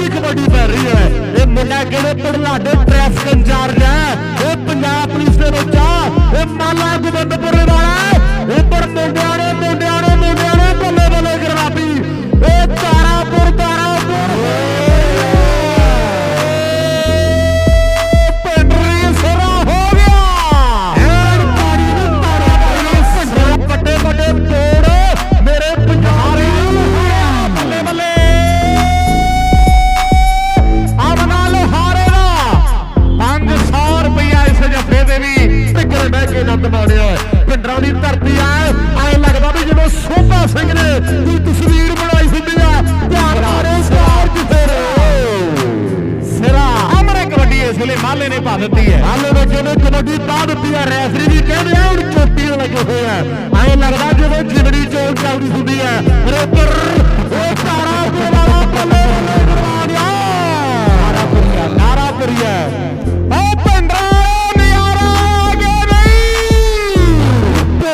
ਵੀ ਕਬੱਡੀ ਪੈ ਰਹੀ ਹੈ? ਇਹ ਮੁੰਡਾ ਕਿਹੜੇ ਪੜਲਾਡੇ ਟ੍ਰੈਫਿਕ ਇੰਚਾਰਜ ਹੈ? ਇਹ ਪੰਜਾਬ ਪੁਲਿਸ ਦੇ ਵਿੱਚ ਆ। ਇਹ ਮਾਲਾ ਗੋਬਿੰਦਪੁਰੇ ਵਾਲਾ। ਦੀ ਧਰਤੀ ਆ। ਐ ਲੱਗਦਾ ਵੀ ਜਦੋਂ ਸੋਭਾ ਸਿੰਘ ਨੇ ਕੋਈ ਤਸਵੀਰ ਬਣਾਈ ਹੁੰਦੀ ਆ। ਧਿਆਨ ਮਾਰੇ ਸਟਾਰ ਜਿੱਥੇ ਸਿਰਾ। ਅਮਰੇ ਕਬੱਡੀ ਇਸ ਵੇਲੇ ਮਾਲੇ ਨੇ ਪਾ ਦਿੱਤੀ ਹੈ। ਮਾਲੇ ਨੇ ਕਿਹਨੇ ਕਬੱਡੀ ਪਾ ਦਿੱਤੀ ਹੈ ਰੈਫਰੀ ਵੀ ਕਹਿੰਦੇ ਆ ਹੁਣ ਚੋਟੀ ਲੱਗੇ ਹੋਏ ਆ। ਐ ਲੱਗਦਾ ਜਿਵੇਂ ਜਿਗੜੀ ਚੋਲ ਚੱਲਦੀ ਹੁੰਦੀ ਹੈ ਰੋਪਰ